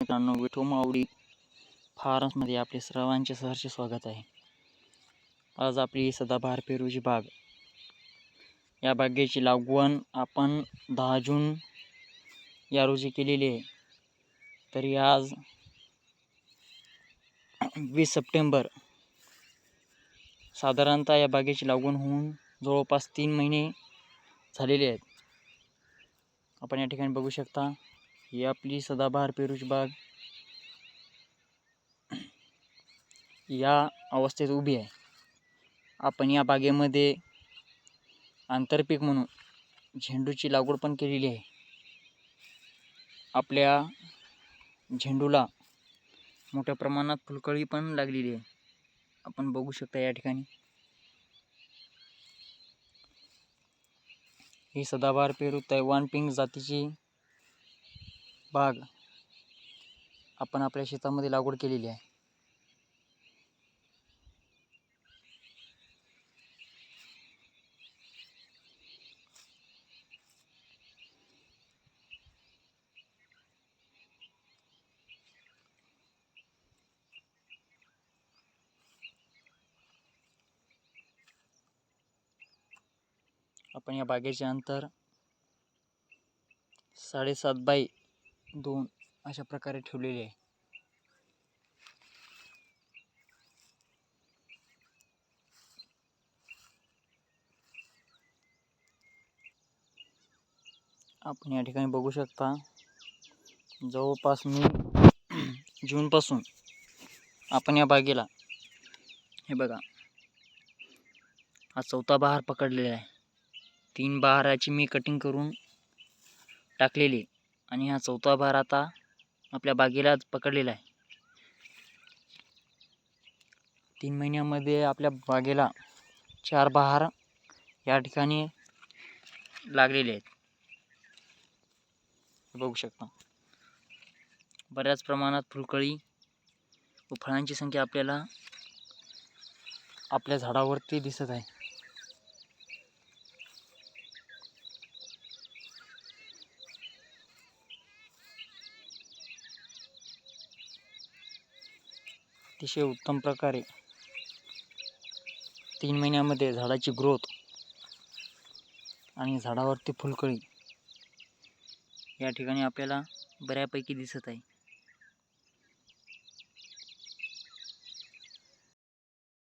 मित्रांनो विठू मावडी फार्म्समध्ये आपले सर्वांचे सहर्ष स्वागत आहे. आज आपली सदाबहार पेरूची बाग. या बागेची लागवण आपण दहा जून या रोजी केलेली आहे. तरी आज वीस सप्टेंबर साधारणतः या बागेची लागवण होऊन जवळपास तीन महिने झालेले आहेत. आपण या ठिकाणी बघू शकता ही आपली सदाबहार पेरूची बाग. या अवस्थेत उभी आहे. आपण या बागेमध्ये आंतरपीक म्हणून झेंडूची लागवड पण केलेली आहे. आपल्या झेंडूला मोठ्या प्रमाणात फुलकळी पण लागलेली आहे. आपण बघू शकता या ठिकाणी. ही सदाबहार पेरू तैवान पिंक जातीची बाग आपण आपल्या शेतामध्ये लागवड केलेली आहे. आपण या बागेचे अंतर साडेसात बाय दोन अशा प्रकारे ठेवलेले आहे. आपण या ठिकाणी बघू शकता जवळपास मी जूनपासून आपण या बागेला हे बघा हा चौथा बहार पकडलेला आहे. तीन बहाराची मी कटिंग करून टाकलेली आणि हा चौथा भार आता आपल्या बागेला पकडलेला आहे. तीन महिन्यामध्ये आपल्या बागेला चार बहार या ठिकाणी लागलेले आहेत. बघू शकता. बऱ्याच प्रमाणात फुलकळी व फळांची संख्या आपल्याला आपल्या झाडावरती दिसत आहे. अतिशय उत्तम प्रकारे तीन महिन्यामध्ये झाडाची ग्रोथ आणि झाडावरती फुलकळी या ठिकाणी आपल्याला बऱ्यापैकी दिसत आहे.